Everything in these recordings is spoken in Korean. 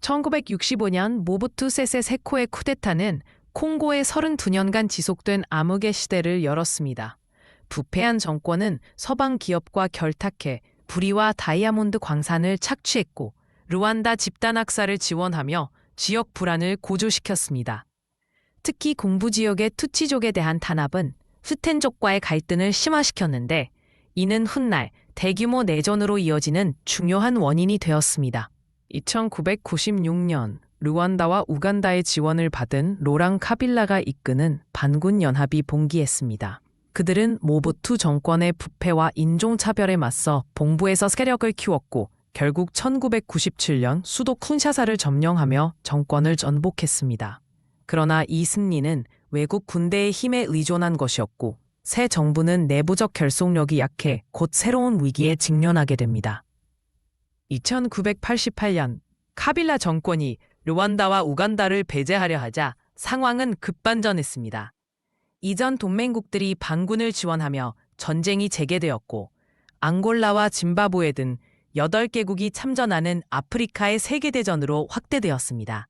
1965년 모부투 세세 세코의 쿠데타는 콩고의 32년간 지속된 암흑의 시대를 열었습니다. 부패한 정권은 서방 기업과 결탁해 부리와 다이아몬드 광산을 착취했고 루안다 집단 학살을 지원하며 지역 불안을 고조시켰습니다. 특히 공부 지역의 투치족에 대한 탄압은 스텐족과의 갈등을 심화시켰는데 이는 훗날 대규모 내전으로 이어지는 중요한 원인이 되었습니다. 2996년 루안다와 우간다의 지원을 받은 로랑 카빌라가 이끄는 반군 연합이 봉기했습니다. 그들은 모부투 정권의 부패와 인종차별에 맞서 봉부에서 세력을 키웠고 결국 1997년 수도 쿤샤사를 점령하며 정권을 전복했습니다. 그러나 이 승리는 외국 군대의 힘에 의존한 것이었고 새 정부는 내부적 결속력이 약해 곧 새로운 위기에 직면하게 됩니다. 2988년 카빌라 정권이 르완다와 우간다를 배제하려 하자 상황은 급반전했습니다. 이전 동맹국들이 반군을 지원하며 전쟁이 재개되었고 앙골라와 짐바브웨 등 8개국이 참전하는 아프리카의 세계대전으로 확대되었습니다.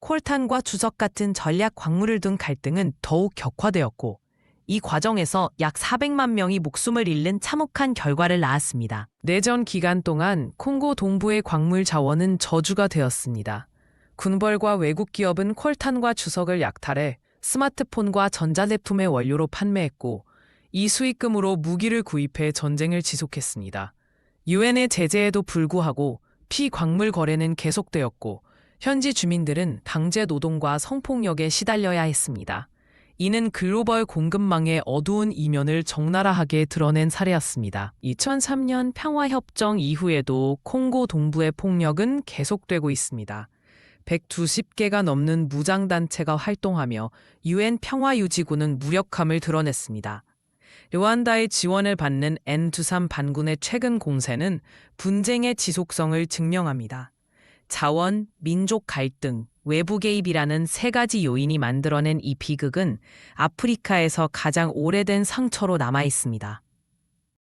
콜탄과 주석 같은 전략 광물을 둔 갈등은 더욱 격화되었고 이 과정에서 약 400만 명이 목숨을 잃는 참혹한 결과를 낳았습니다. 내전 기간 동안 콩고 동부의 광물 자원은 저주가 되었습니다. 군벌과 외국 기업은 콜탄과 주석을 약탈해 스마트폰과 전자제품의 원료로 판매했고 이 수익금으로 무기를 구입해 전쟁을 지속했습니다. 유엔의 제재에도 불구하고 피광물 거래는 계속되었고 현지 주민들은 강제 노동과 성폭력에 시달려야 했습니다. 이는 글로벌 공급망의 어두운 이면을 적나라하게 드러낸 사례였습니다. 2003년 평화협정 이후에도 콩고 동부의 폭력은 계속되고 있습니다. 120개가 넘는 무장단체가 활동하며 유엔 평화유지군은 무력함을 드러냈습니다. 르완다의 지원을 받는 N23 반군의 최근 공세는 분쟁의 지속성을 증명합니다. 자원, 민족 갈등, 외부 개입이라는 세 가지 요인이 만들어낸 이 비극은 아프리카에서 가장 오래된 상처로 남아 있습니다.